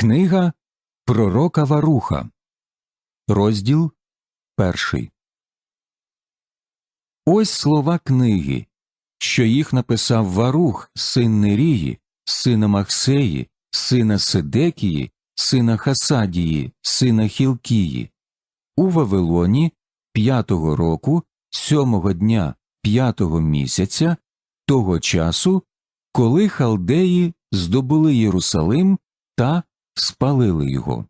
Книга Пророка Варуха, розділ перший. Ось слова книги, що їх написав Варух, син Нерії, сина Махсеї, сина Седекії, сина Хасадії, сина Хілкії, у Вавилоні п'ятого року, сьомого дня п'ятого місяця, того часу, коли халдеї здобули Єрусалим та спалили його.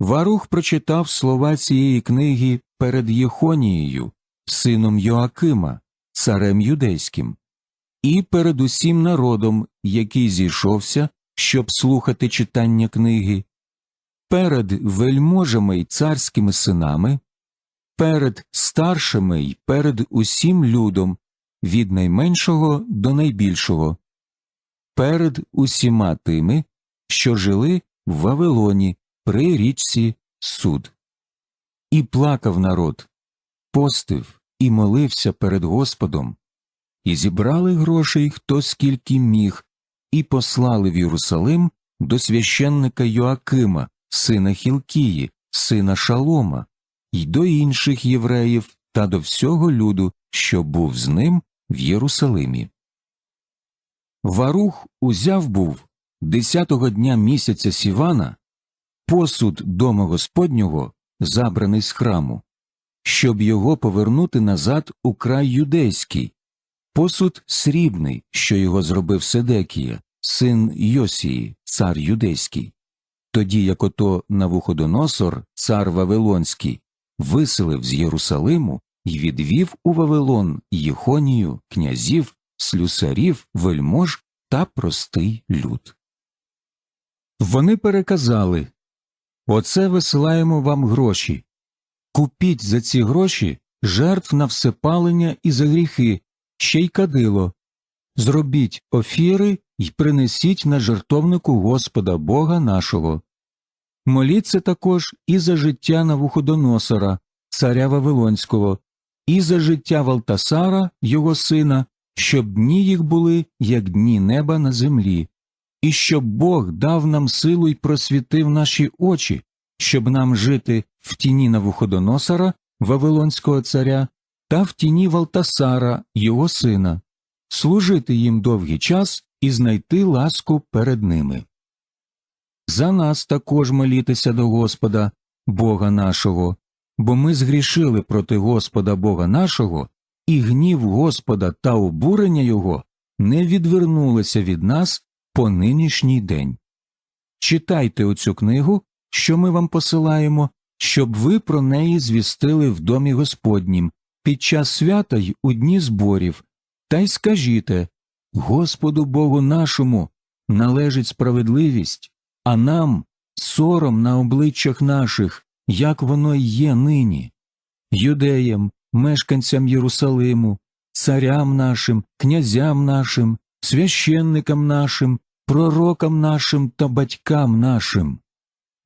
Варух прочитав слова цієї книги перед Єхонією, сином Йоакима, царем юдейським, і перед усім народом, який зійшовся, щоб слухати читання книги, перед вельможами й царськими синами, перед старшими й перед усім людом, від найменшого до найбільшого, перед усіма тими, що жили в Вавилоні при річці суд. І плакав народ, постив і молився перед Господом, і зібрали грошей хто скільки міг, і послали в Єрусалим до священника Йоакима, сина Хілкії, сина Шалома, й до інших євреїв та до всього люду, що був з ним в Єрусалимі. Варух узяв був десятого дня місяця Сівана посуд дома Господнього, забраний з храму, щоб його повернути назад у край юдейський, посуд срібний, що його зробив Седекія, син Йосії, цар юдейський. Тоді як ото Навуходоносор, цар Вавилонський, виселив з Єрусалиму і відвів у Вавилон Єхонію, князів, слюсарів, вельмож та простий люд. Вони переказали Оце висилаємо вам гроші. Купіть за ці гроші жертв на всепалення і за гріхи, ще й кадило. Зробіть офіри й принесіть на жертовнику Господа Бога нашого. Моліться також і за життя Навуходоносора, царя Вавилонського, і за життя Валтасара, його сина, щоб дні їх були, як дні неба на землі і щоб Бог дав нам силу й просвітив наші очі, щоб нам жити в тіні Навуходоносора, Вавилонського царя, та в тіні Валтасара, його сина, служити їм довгий час і знайти ласку перед ними. За нас також молітися до Господа, Бога нашого, бо ми згрішили проти Господа Бога нашого, і гнів Господа та обурення Його не відвернулися від нас по нинішній день. Читайте оцю книгу, що ми вам посилаємо, щоб ви про неї звістили в домі Господнім під час свята й у дні зборів, та й скажіте Господу Богу нашому належить справедливість, а нам сором на обличчях наших, як воно й є нині, юдеям, мешканцям Єрусалиму, царям нашим, князям нашим, священникам нашим, пророкам нашим та батькам нашим,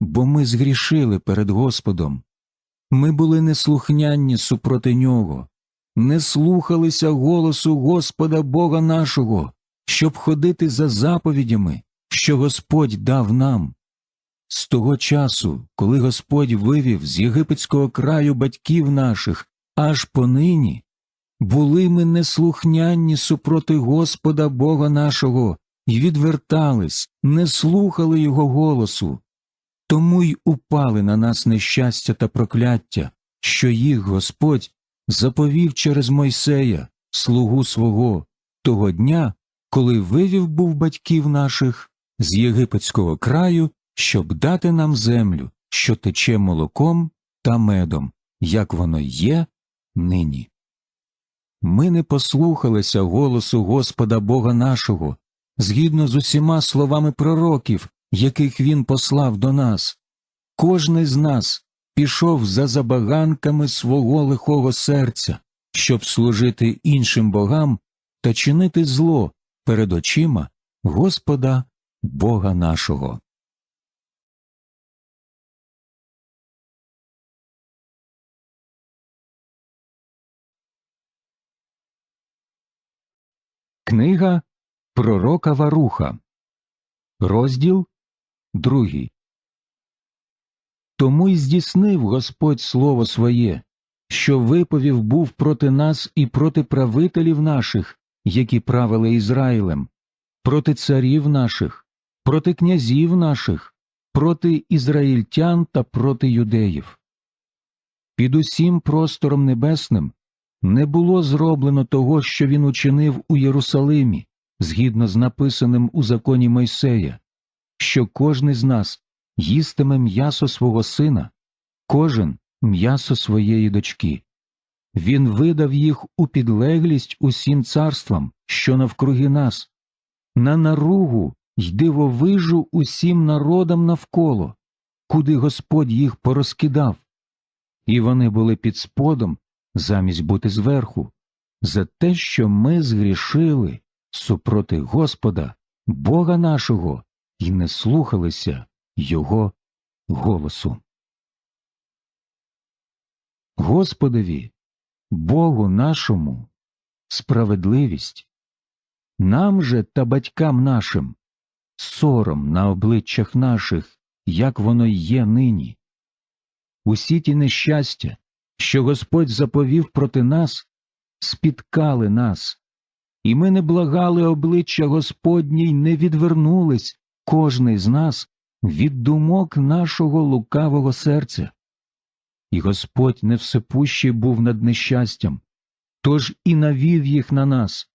бо ми згрішили перед Господом. Ми були неслухнянні супроти нього, не слухалися голосу Господа Бога нашого, щоб ходити за заповідями, що Господь дав нам. З того часу, коли Господь вивів з єгипетського краю батьків наших аж понині, були ми неслухнянні супроти Господа Бога нашого і відвертались, не слухали його голосу, тому й упали на нас нещастя та прокляття, що їх Господь заповів через Мойсея, слугу свого, того дня, коли вивів був батьків наших з єгипетського краю, щоб дати нам землю, що тече молоком та медом, як воно є нині. Ми не послухалися голосу Господа Бога нашого, згідно з усіма словами пророків, яких він послав до нас. Кожний з нас пішов за забаганками свого лихого серця, щоб служити іншим богам та чинити зло перед очима Господа Бога нашого. Книга Пророка Варуха, розділ другий. Тому й здійснив Господь слово своє, що виповів був проти нас і проти правителів наших, які правили Ізраїлем, проти царів наших, проти князів наших, проти ізраїльтян та проти юдеїв. Під усім простором небесним не було зроблено того, що він учинив у Єрусалимі, згідно з написаним у законі Мойсея, що кожний з нас їстиме м'ясо свого сина, кожен м'ясо своєї дочки. Він видав їх у підлеглість усім царствам, що навкруги нас, на наругу й дивовижу усім народам навколо, куди Господь їх порозкидав. І вони були під сподом, замість бути зверху, за те, що ми згрішили супроти Господа, Бога нашого, і не слухалися Його голосу. Господові, Богу нашому, справедливість, нам же та батькам нашим, сором на обличчях наших, як воно є нині. Усі ті нещастя, що Господь заповів проти нас, спіткали нас, і ми не благали обличчя Господнє й не відвернулись, кожний з нас, від думок нашого лукавого серця. І Господь невсепущий був над нещастям, тож і навів їх на нас,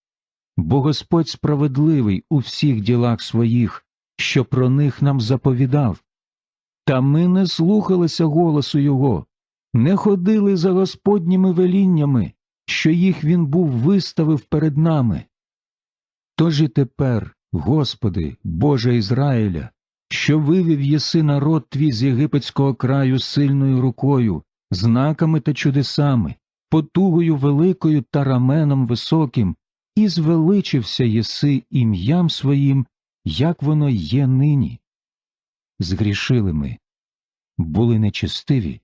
бо Господь справедливий у всіх ділах своїх, що про них нам заповідав. Та ми не слухалися голосу Його, не ходили за Господніми веліннями, що їх він був виставив перед нами. Тож і тепер, Господи, Боже Ізраїля, що вивів єси народ твій з єгипетського краю сильною рукою, знаками та чудесами, потугою великою та раменом високим, і звеличився єси ім'ям своїм, як воно є нині. Згрішили ми, були нечестиві,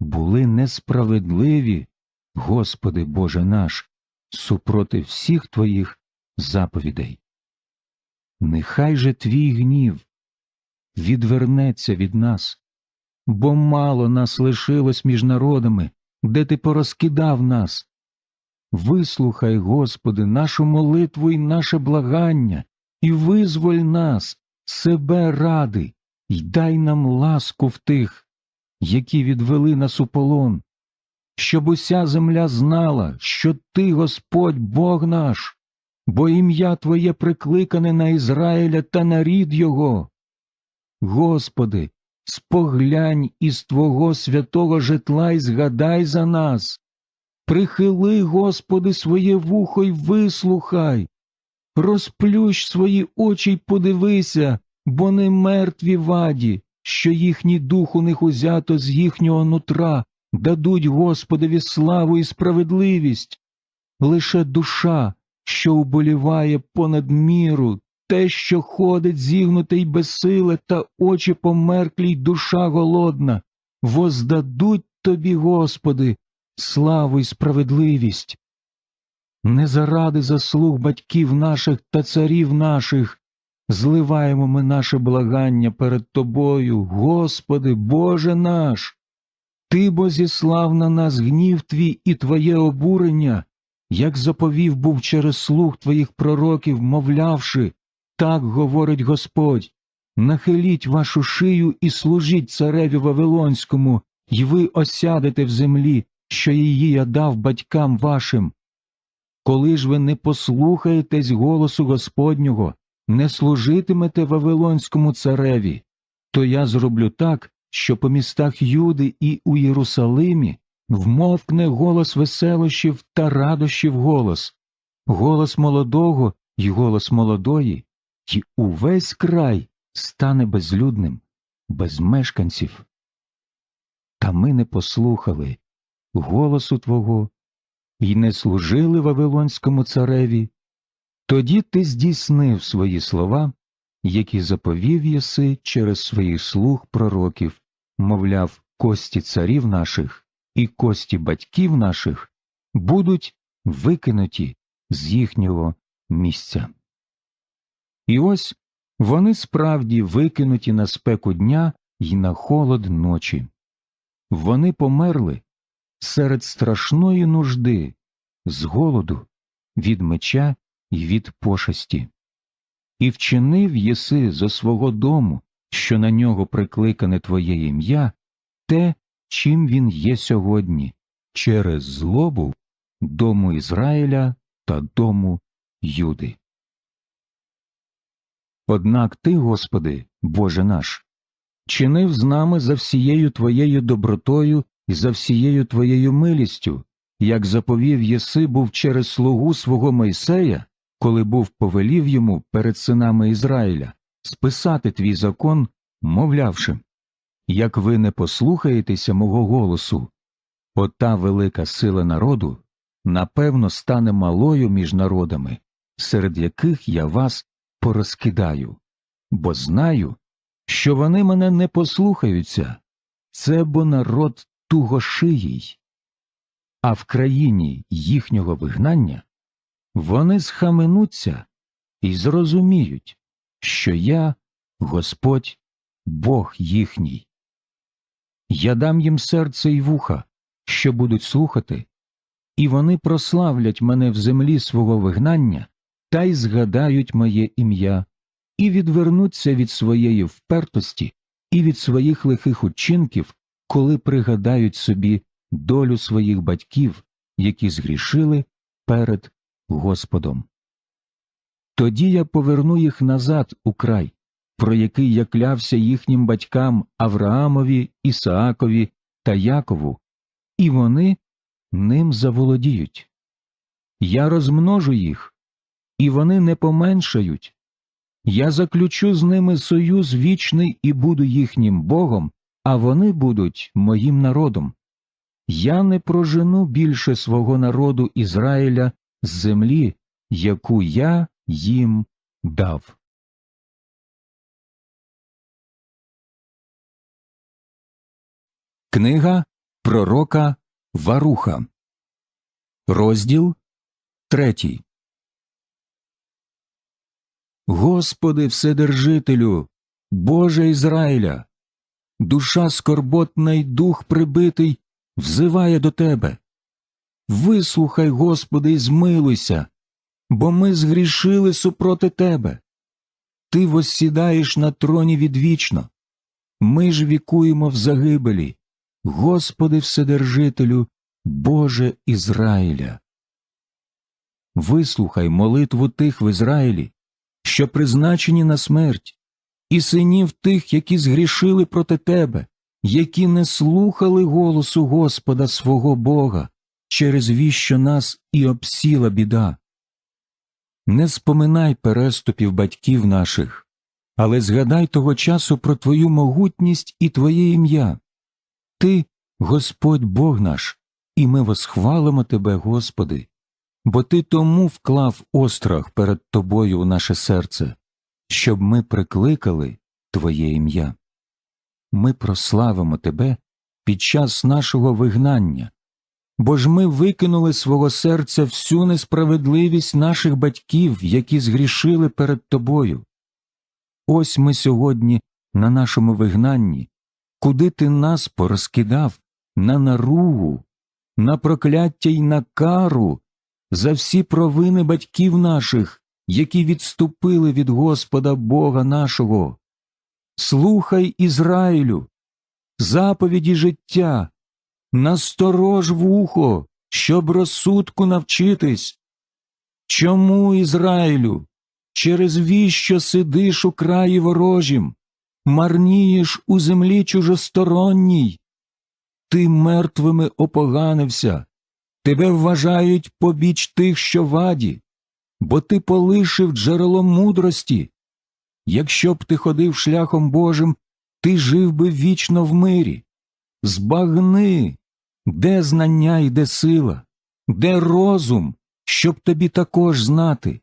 були несправедливі, Господи Боже наш, супроти всіх Твоїх заповідей. Нехай же твій гнів відвернеться від нас, бо мало нас лишилось між народами, де ти порозкидав нас. Вислухай, Господи, нашу молитву і наше благання, і визволь нас, себе ради, й дай нам ласку в тих, які відвели нас у полон, щоб уся земля знала, що Ти, Господь, Бог наш, бо ім'я Твоє прикликане на Ізраїля та на рід Його. Господи, споглянь із Твого святого житла й згадай за нас. Прихили, Господи, своє вухо й вислухай, розплющ свої очі й подивися, бо не мертві ваді, що їхній дух у них узято з їхнього нутра, дадуть Господові славу і справедливість. Лише душа, що уболіває понад міру, те, що ходить зігнуте й безсиле, та очі померклі й душа голодна, воздадуть тобі, Господи, славу й справедливість. Не заради заслуг батьків наших та царів наших зливаємо ми наше благання перед Тобою, Господи, Боже наш. Ти бо зіслав на нас гнів твій і Твоє обурення, як заповів був через слух Твоїх пророків, мовлявши, так говорить Господь, нахиліть вашу шию і служіть цареві Вавилонському, й ви осядете в землі, що її я дав батькам вашим. Коли ж ви не послухаєтесь голосу Господнього, не служитимете Вавилонському цареві, то я зроблю так, що по містах Юди і у Єрусалимі вмовкне голос веселощів та радощів голос, голос молодого й голос молодої, й увесь край стане безлюдним, без мешканців. Та ми не послухали голосу Твого і не служили Вавилонському цареві, тоді ти здійснив свої слова, які заповів єси через своїх слуг пророків, мовляв, кості царів наших і кості батьків наших будуть викинуті з їхнього місця. І ось Вони справді викинуті на спеку дня й на холод ночі. Вони померли серед страшної нужди, з голоду, від меча й від пошесті. І вчинив єси зо свого дому, що на нього прикликане твоє ім'я, те, чим він є сьогодні, через злобу дому Ізраїля та дому Юди. Однак ти, Господи, Боже наш, чинив з нами за всією Твоєю добротою і за всією Твоєю милістю, як заповів єси був через слугу свого Мойсея, коли був повелів йому перед синами Ізраїля списати твій закон, мовлявши як ви не послухаєтеся мого голосу, ота велика сила народу напевно стане малою між народами, серед яких я вас порозкидаю, бо знаю, що вони мене не послухаються, це бо народ тугошиїй, а в країні їхнього вигнання вони схаменуться і зрозуміють, що я Господь Бог їхній. Я дам їм серце й вуха, що будуть слухати, і вони прославлять мене в землі свого вигнання та й згадають моє ім'я, і відвернуться від своєї впертості і від своїх лихих учинків, коли пригадають собі долю своїх батьків, які згрішили перед Господом. Тоді я поверну їх назад у край, про який я клявся їхнім батькам Авраамові, Ісаакові та Якову, і вони ним заволодіють. Я розмножу їх, і вони не поменшають. Я заключу з ними союз вічний і буду їхнім Богом, а вони будуть моїм народом. Я не прожену більше свого народу Ізраїля з землі, яку я їм дав. Книга Пророка Варуха, розділ третій. Господи Вседержителю, Боже Ізраїля, душа скорботна й дух прибитий взиває до Тебе. Вислухай, Господи, і змилуйся, бо ми згрішили супроти Тебе. Ти воссідаєш на троні відвічно. Ми ж вікуємо в загибелі. Господи Вседержителю, Боже Ізраїля. Вислухай молитву тих в Ізраїлі, що призначені на смерть, і синів тих, які згрішили проти тебе, які не слухали голосу Господа свого Бога, через віщо нас і обсіла біда. Не споминай переступів батьків наших, але згадай того часу про Твою могутність і Твоє ім'я. Ти, Господь Бог наш, і ми восхвалимо Тебе, Господи, бо Ти тому вклав острах перед Тобою у наше серце, щоб ми прикликали Твоє ім'я. Ми прославимо Тебе під час нашого вигнання, бо ж ми викинули свого серця всю несправедливість наших батьків, які згрішили перед Тобою. Ось ми сьогодні на нашому вигнанні куди ти нас порозкидав на наругу, на прокляття й на кару за всі провини батьків наших, які відступили від Господа Бога нашого. Слухай Ізраїлю, заповіді життя, насторож вухо, щоб розсудку навчитись. Чому, Ізраїлю, через віщо сидиш у краї ворожім? марнієш у землі чужосторонній. Ти мертвими опоганився, тебе вважають побіч тих, що ваді, бо ти полишив джерело мудрості. Якщо б ти ходив шляхом Божим, ти жив би вічно в мирі. Збагни, де знання і де сила, де розум, щоб тобі також знати,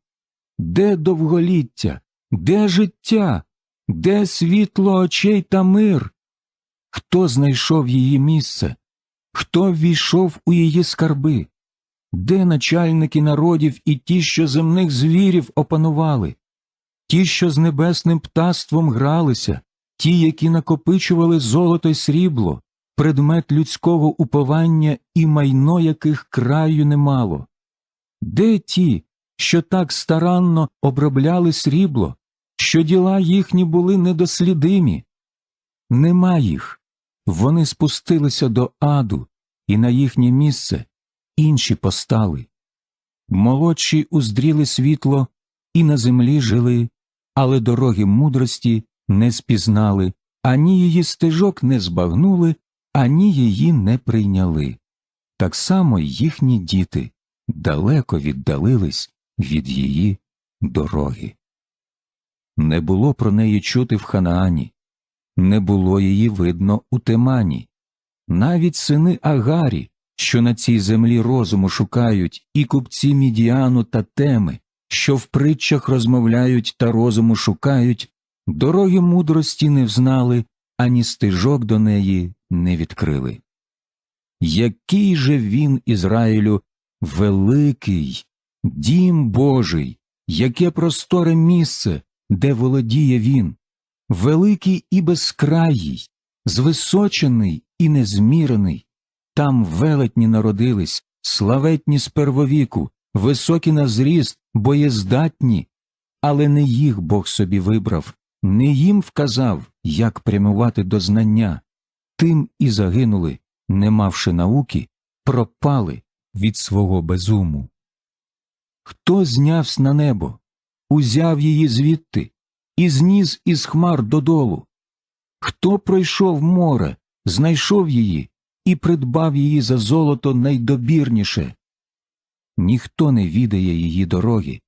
де довголіття, де життя, де світло очей та мир? Хто знайшов її місце? Хто ввійшов у її скарби? Де начальники народів і ті, що земних звірів опанували? ті, що з небесним птаством гралися, ті, які накопичували золото й срібло, предмет людського уповання і майно яких краю немало. Де ті, що так старанно обробляли срібло, що діла їхні були недослідимі? Нема їх. Вони спустилися до аду, і на їхнє місце інші постали. Молодші уздріли світло і на землі жили, але дороги мудрості не спізнали, ані її стежок не збагнули, ані її не прийняли. Так само їхні діти далеко віддалились від її дороги. Не було про неї чути в Ханаані, не було її видно у Темані. Навіть сини Агарі, що на цій землі розуму шукають, і купці Мідіану та теми, що в притчах розмовляють та розуму шукають, дороги мудрості не взнали, ані стежок до неї не відкрили. Який же він, Ізраїлю, великий, дім Божий, яке просторе місце, де володіє він, великий і безкраїй, звисочений і незмірений, там велетні народились, славетні з первовіку, високі на зріст, боєздатні, але не їх Бог собі вибрав, не їм вказав, як прямувати до знання, тим і загинули, не мавши науки, пропали від свого безуму. Хто знявсь на небо, узяв її звідти і зніс із хмар додолу? Хто пройшов море, знайшов її і придбав її за золото найдобірніше? Ніхто не відає її дороги,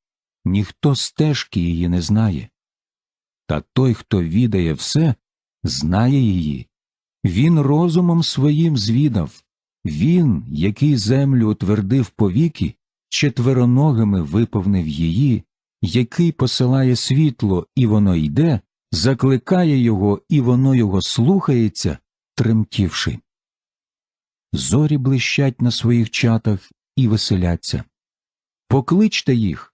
ніхто стежки її не знає. Та той, хто відає все, знає її. Він розумом своїм звідав, він, який землю утвердив повіки, четвероногими виповнив її, який посилає світло, і воно йде, закликає його, і воно його слухається, тремтівши. Зорі блищать на своїх чатах і веселяться. Покличте їх,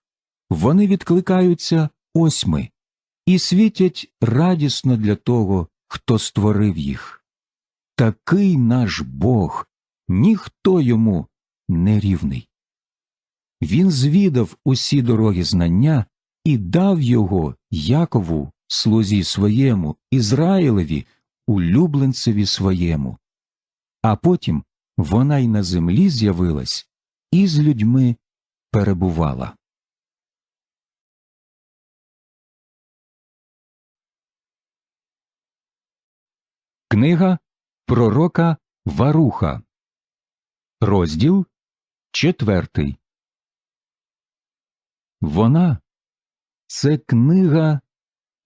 вони відкликаються ось ми, і світять радісно для того, хто створив їх. Такий наш Бог, ніхто йому не рівний. Він звідав усі дороги знання і дав його Якову, слузі своєму, Ізраїлеві, улюбленцеві своєму. А потім вона й на землі з'явилась і з людьми перебувала. Книга Пророка Варуха, розділ четвертий. Вона це книга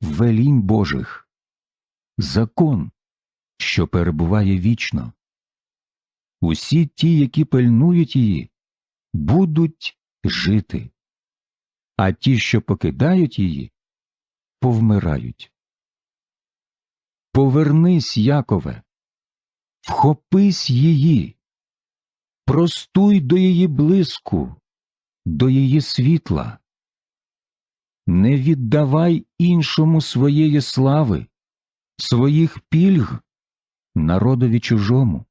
велінь Божих, закон, що перебуває вічно. Усі ті, які пильнують її, будуть жити, а ті, що покидають її, повмирають. Повернись, Якове, вхопись її, простуй до її блиску, до її світла. Не віддавай іншому своєї слави, своїх пільг народові чужому.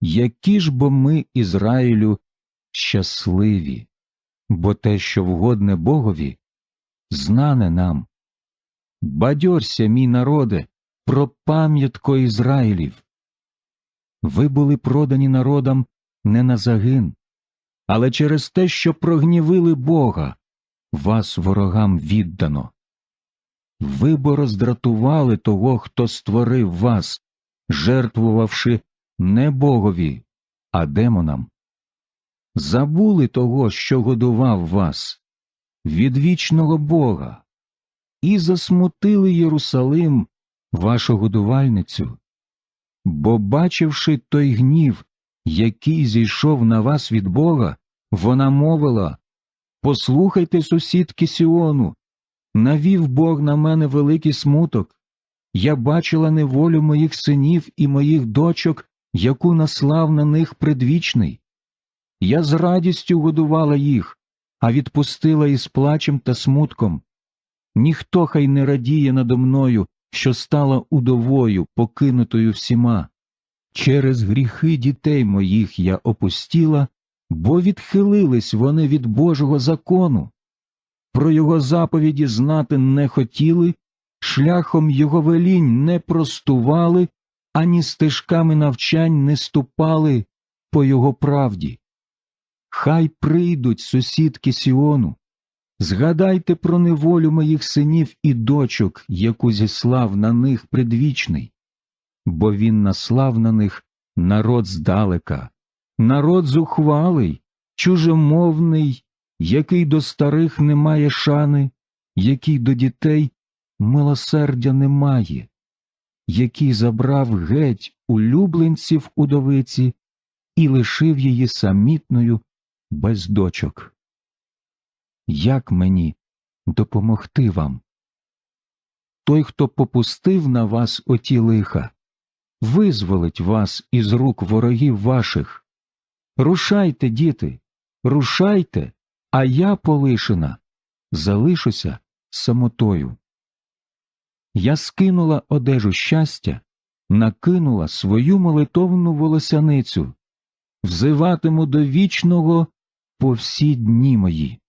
Які ж бо ми, Ізраїлю, щасливі, бо те, що вгодне Богові, знане нам. Бадьорся, мій народе, про пам'ятко Ізраїлів. Ви були продані народам не на загин, але через те, що прогнівили Бога, вас ворогам віддано. Ви бо роздратували того, хто створив вас, жертвувавши не Богові, а демонам. Забули того, що годував вас, від вічного Бога, і засмутили Єрусалим, вашу годувальницю, бо, бачивши той гнів, який зійшов на вас від Бога, вона мовила Послухайте, сусідки Сіону, навів Бог на мене великий смуток. Я бачила неволю моїх синів і моїх дочок, яку наслав на них предвічний. Я з радістю годувала їх, а відпустила із плачем та смутком. ніхто хай не радіє надо мною, що стала удовою, покинутою всіма. Через гріхи дітей моїх я опустіла, бо відхилились вони від Божого закону. Про його заповіді знати не хотіли, шляхом його велінь не простували, ані стежками навчань не ступали по його правді. Хай прийдуть сусідки Сіону, згадайте про неволю моїх синів і дочок, яку зіслав на них предвічний, бо він наслав на них народ здалека, народ зухвалий, чужемовний, який до старих не має шани, який до дітей милосердя немає, який забрав геть улюбленців удовиці і лишив її самітною без дочок. Як мені допомогти вам? Той, хто попустив на вас оті лиха, визволить вас із рук ворогів ваших. Рушайте, діти, рушайте, а я полишена, залишуся самотою. Я скинула одежу щастя, накинула свою молитовну волосяницю, взиватиму до вічного по всі дні мої.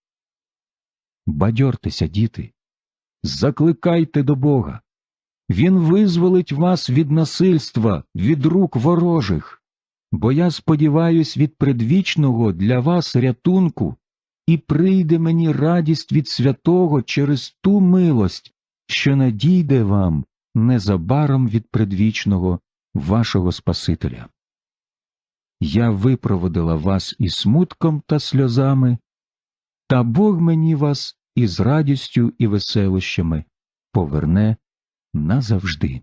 Бадьортеся, діти, закликайте до Бога. Він визволить вас від насильства, від рук ворожих, бо я сподіваюсь від предвічного для вас рятунку, і прийде мені радість від святого через ту милость, що надійде вам незабаром від предвічного вашого Спасителя. Я випроводила вас і смутком та сльозами, та Бог мені вас із радістю і веселощами поверне назавжди.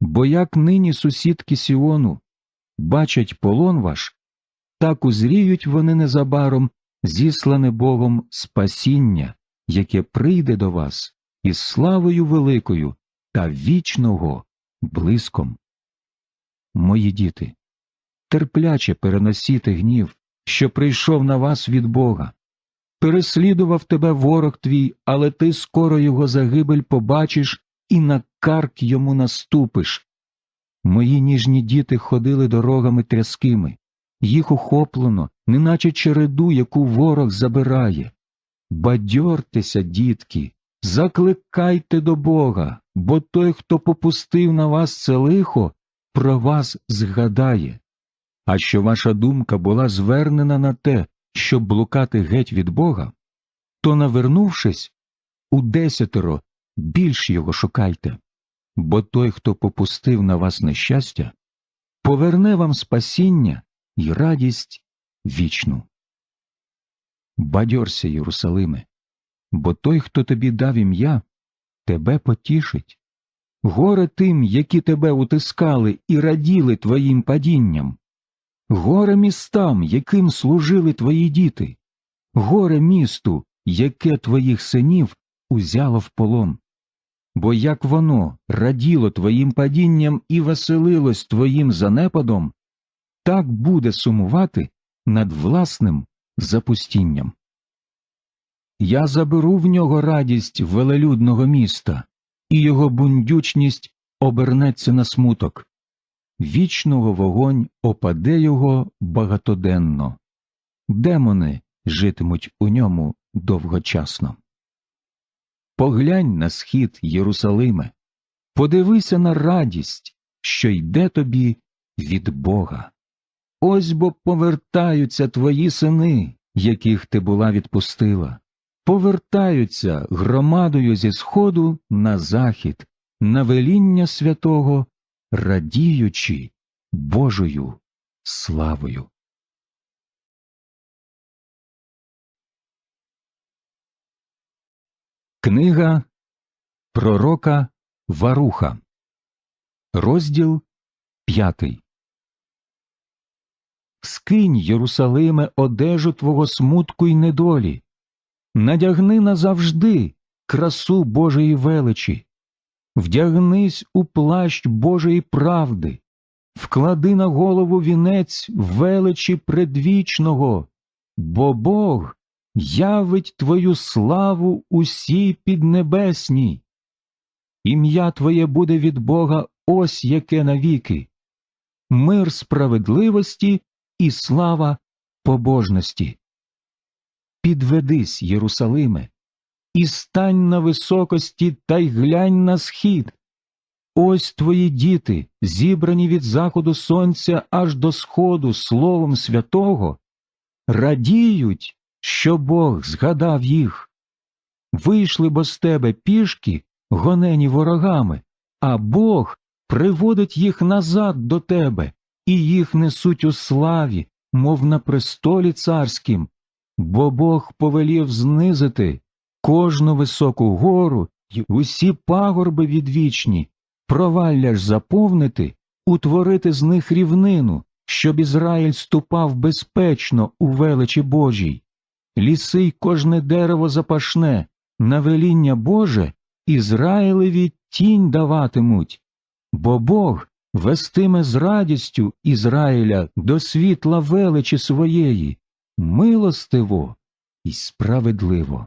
Бо як нині сусідки Сіону бачать полон ваш, так узріють вони незабаром зіслане Богом спасіння, яке прийде до вас із славою великою та вічного блиском. Мої діти, терпляче переносіте гнів, що прийшов на вас від Бога. Переслідував тебе ворог твій, але ти скоро його загибель побачиш і на карк йому наступиш. Мої ніжні діти ходили дорогами тряскими, їх ухоплено, неначе череду, яку ворог забирає. Бадьортеся, дітки, закликайте до Бога, бо той, хто попустив на вас це лихо, про вас згадає. А що ваша думка була звернена на те, щоб блукати геть від Бога, то, навернувшись, у десятеро більш його шукайте, бо той, хто попустив на вас нещастя, поверне вам спасіння і радість вічну. Бадьорся, Єрусалиме, бо той, хто тобі дав ім'я, тебе потішить. Горе тим, які тебе утискали і раділи твоїм падінням, горе містам, яким служили твої діти, горе місту, яке твоїх синів узяло в полон. Бо як воно раділо твоїм падінням і веселилось твоїм занепадом, так буде сумувати над власним запустінням. Я заберу в нього радість велелюдного міста, і його бундючність обернеться на смуток. Вічного вогонь опаде його багатоденно, демони житимуть у ньому довгочасно. Поглянь на схід Єрусалиме, подивися на радість, що йде тобі від Бога. Ось бо повертаються твої сини, яких ти була відпустила, повертаються громадою зі сходу на захід, на веління святого, радіючи Божою славою. Книга Пророка Варуха, розділ п'ятий. Скинь, Єрусалиме, одежу твого смутку й недолі, надягни назавжди красу Божої величі, вдягнись у плащ Божої правди, вклади на голову вінець величі предвічного, бо Бог явить Твою славу усі піднебесній. Ім'я Твоє буде від Бога ось яке навіки, мир справедливості і слава побожності. Підведись, Єрусалиме, і стань на високості та й глянь на схід. Ось твої діти, зібрані від заходу сонця аж до сходу Словом Святого, радіють, що Бог згадав їх. Вийшли бо з тебе пішки, гонені ворогами, а Бог приводить їх назад до тебе, і їх несуть у славі, мов на престолі царським, бо Бог повелів знизити кожну високу гору й усі пагорби відвічні, провалля ж заповнити, утворити з них рівнину, щоб Ізраїль ступав безпечно у величі Божій. Ліси й кожне дерево запашне, на веління Боже Ізраїлеві тінь даватимуть, бо Бог вестиме з радістю Ізраїля до світла величі своєї, милостиво і справедливо.